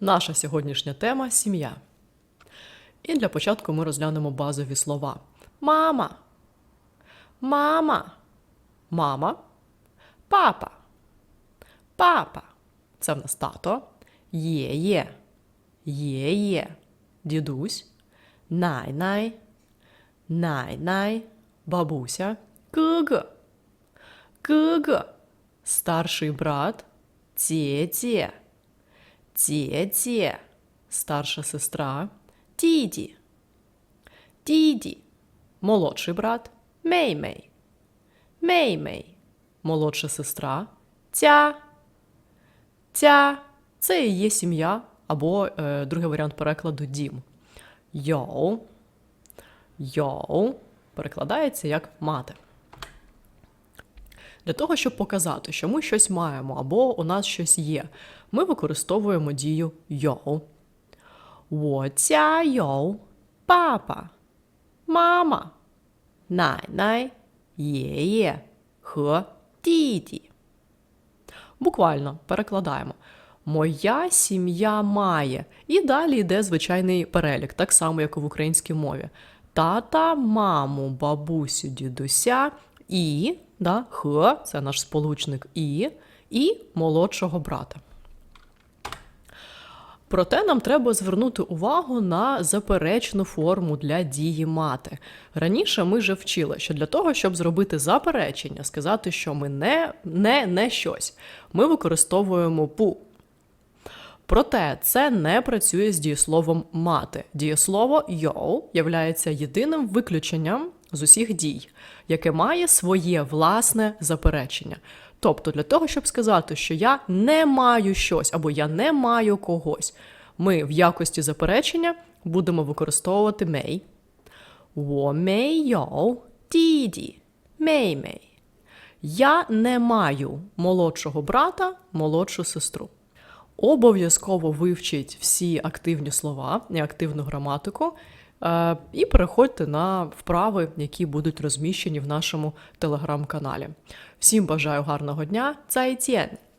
Наша сьогоднішня тема сім'я. І для початку ми розглянемо базові слова: мама, мама, мама, папа, папа. Це в нас тато, є-є, є-є, дідусь, най-най, най-най, бабуся, г-г, г-г, старший брат, тє-тє, тє-тє, старша сестра, діді, діді, молодший брат, мей-мей, мей-мей, молодша сестра, тя, тя. Це і є сім'я або е, другий варіант перекладу дім. Йоу, йоу перекладається як мати. Для того, щоб показати, що ми щось маємо або у нас щось є, ми використовуємо дію йоу. йоу папа, мама, най-най, є-є, хе, діді. Буквально перекладаємо. Моя сім'я має. І далі йде звичайний перелік, так само, як і в українській мові. Тата, маму, бабусю, дідуся, і, да, х, це наш сполучник і, і молодшого брата. Проте нам треба звернути увагу на заперечну форму для дії мати. Раніше ми вже вчили, що для того, щоб зробити заперечення, сказати, що ми не, не, не щось, ми використовуємо пу. Проте це не працює з дієсловом мати. Дієслово йоу являється єдиним виключенням з усіх дій, яке має своє власне заперечення. Тобто, для того, щоб сказати, що я не маю щось або я не маю когось, ми в якості заперечення будемо використовувати мей. діді, мей-мей. Я не маю молодшого брата, молодшу сестру. Обов'язково вивчить всі активні слова і активну граматику, е, І переходьте на вправи, які будуть розміщені в нашому телеграм-каналі. Всім бажаю гарного дня! Цай